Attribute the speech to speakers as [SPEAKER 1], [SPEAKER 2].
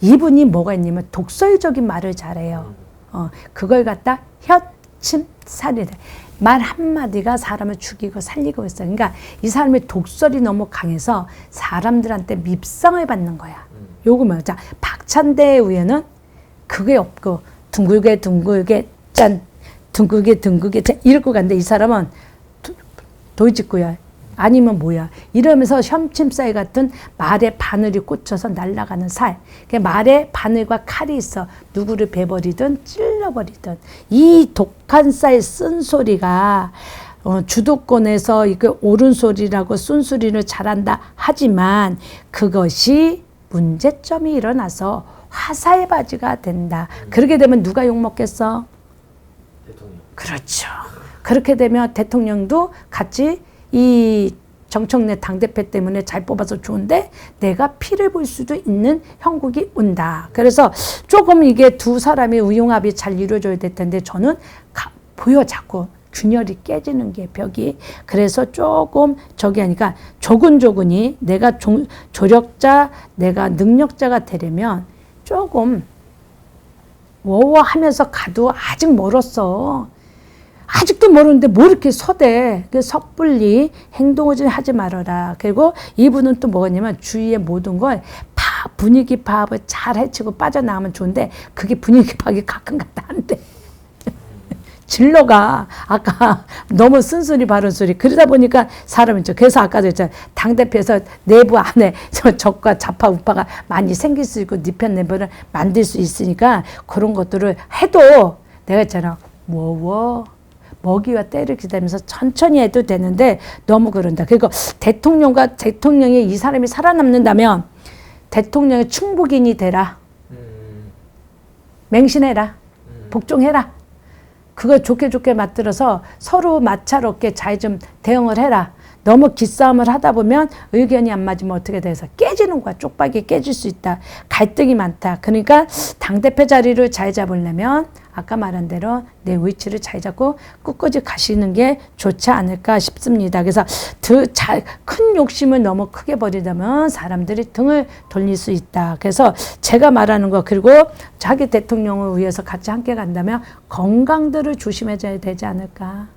[SPEAKER 1] 이분이 뭐가 있냐면 독설적인 말을 잘해요. 어, 그걸 갖다 혀침살이래. 말 한마디가 사람을 죽이고 살리고 있어. 그러니까 이 사람의 독설이 너무 강해서 사람들한테 밉상을 받는 거야. 요거 뭐야? 자, 박찬대의 우에는 그게 없고 둥글게 둥글게 짠 둥글게 둥글게 짠 이러고 간데 이 사람은 도- 도이직구야. 아니면 뭐야? 이러면서 혐침살 같은 말에 바늘이 꽂혀서 날아가는 살. 그 말에 바늘과 칼이 있어. 누구를 베버리든 찔러버리든. 이 독한 쌀 쓴 소리가 어, 주도권에서 이거 옳은 소리라고 쓴소리를 잘한다 하지만 그것이 문제점이 일어나서 화살바지가 된다. 그렇게 되면 누가 욕먹겠어?
[SPEAKER 2] 대통령.
[SPEAKER 1] 그렇죠. 그렇게 되면 대통령도 같이 이 정청래 당대표 때문에 잘 뽑아서 좋은데 내가 피를 볼 수도 있는 형국이 온다. 그래서 조금 이게 두 사람의 우융합이 잘 이루어져야 될 텐데 저는 가, 보여 자꾸 균열이 깨지는 게 벽이 그래서 조금 저기 하니까 조근조근이 내가 조, 조력자 내가 능력자가 되려면 조금 워워하면서 가도 아직 멀었어. 아직도 모르는데 뭐 이렇게 서대. 그 섣불리 행동을 좀 하지 말아라. 그리고 이분은 또 뭐냐면 주위의 모든 걸 파, 분위기 파악을 잘 해치고 빠져나가면 좋은데 그게 분위기 파악이 가끔 가다 안 돼. 진로가 아까 너무 쓴소리 바른 소리 그러다 보니까 사람이 죠 그래서 아까도 했잖아요 당 대표에서 내부 안에 저 적과 좌파 우파가 많이 생길 수 있고 니편 내부를 만들 수 있으니까 그런 것들을 해도 내가 있잖아 뭐뭐 먹이와 때를 기다리면서 천천히 해도 되는데 너무 그런다 그리고 대통령과 대통령이 이 사람이 살아남는다면 대통령의 충복인이 되라
[SPEAKER 2] 음.
[SPEAKER 1] 맹신해라
[SPEAKER 2] 음.
[SPEAKER 1] 복종해라. 그거 좋게 좋게 맞들어서 서로 마찰없게 잘 좀 대응을 해라. 너무 기싸움을 하다 보면 의견이 안 맞으면 어떻게 돼서 깨지는 거야. 쪽박이 깨질 수 있다. 갈등이 많다. 그러니까 당대표 자리를 잘 잡으려면 아까 말한 대로 내 위치를 잘 잡고 끝까지 가시는 게 좋지 않을까 싶습니다. 그래서 큰 욕심을 너무 크게 버리다면 사람들이 등을 돌릴 수 있다. 그래서 제가 말하는 거 그리고 자기 대통령을 위해서 같이 함께 간다면 건강들을 조심해줘야 되지 않을까.